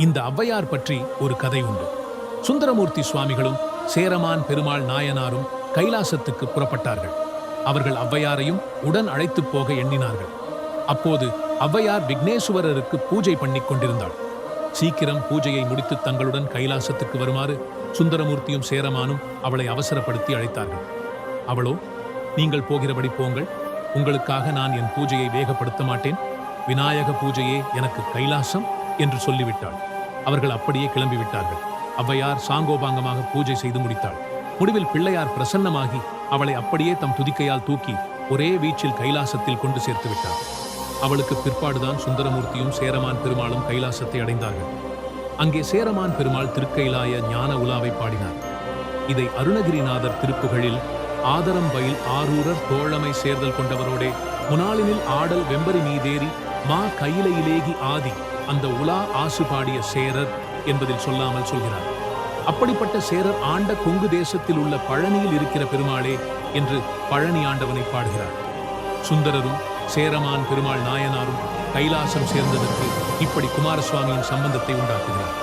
இந்த ஔவையார் பற்றி ஒரு கதை உண்டு. சுந்தரமூர்த்தி சுவாமிகளும் சேரமான் பெருமாள் நாயனாரும் கைலாசத்துக்கு புறப்பட்டார்கள். அவர்கள் ஔவையாரையும் உடன் அழைத்துப் போக எண்ணினார்கள். அப்போது ஔவையார் விக்னேஸ்வரருக்கு பூஜை பண்ணிக் கொண்டிருந்தாள். சீக்கிரம் பூஜையை முடித்து தங்களுடன் கைலாசத்துக்கு வருமாறு சுந்தரமூர்த்தியும் சேரமானும் அவளை அவசரப்படுத்தி அழைத்தார்கள். அவளோ நீங்கள் போகிறபடி போங்கள். உங்களுக்காக நான் என் பூஜையை வேகப்படுத்த மாட்டேன். விநாயக பூஜையே எனக்கு கைலாசம் என்று சொல்லிவிட்டாள். அவர்கள் அப்படியே கிளம்பிவிட்டார்கள். ஔவையார் சாங்கோபாங்கமாக பூஜை செய்து முடித்தாள். முடிவில் பிள்ளையார் பிரசன்னமாகி அவளை அப்படியே தம் துதிக்கையால் தூக்கி ஒரே வீச்சில் கைலாசத்தில் கொண்டு சேர்த்து விட்டார். அவளுக்கு பிற்பாடுதான் சுந்தரமூர்த்தியும் சேரமான் பெருமாளும் கைலாசத்தை அடைந்தார்கள். அங்கே சேரமான் பெருமாள் திருக்கைலாய ஞான உலாவை பாடினார். இதை அருணகிரிநாதர் திருப்புகழில் ஆதரம் பயில் ஆரூரர் தோழமை சேர்தல் கொண்டவரோடே முனாளினில் ஆடல் வெம்பரி மீதேறி மா கையிலையிலேகி ஆதி அந்த உலா ஆசு பாடிய சேரர் என்பதில் சொல்லாமல் சொல்கிறார். அப்படிப்பட்ட சேரர் ஆண்ட கொங்கு தேசத்தில் உள்ள பழனியில் இருக்கிற பெருமாளே என்று பழனி ஆண்டவனை பாடுகிறார். சுந்தரரும் சேரமான் பெருமாள் நாயனாரும் கைலாசம் சேர்ந்ததற்கு இப்படி குமாரசுவாமியின் சம்பந்தத்தை உண்டாக்குகிறார்.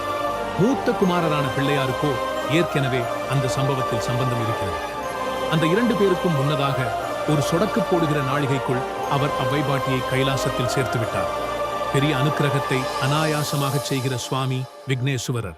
மூத்த குமாரரான பிள்ளையாருக்கோ ஏற்கனவே அந்த சம்பவத்தில் சம்பந்தம் இருக்கிறது. அந்த இரண்டு பேருக்கும் முன்னதாக ஒரு சொடக்கு போடுகிற நாழிகைக்குள் அவர் அவ்வைபாட்டியை கைலாசத்தில் சேர்த்து விட்டார். பெரிய அனுக்கிரகத்தை அனாயாசமாக செய்கிற சுவாமி விக்னேசுவரர்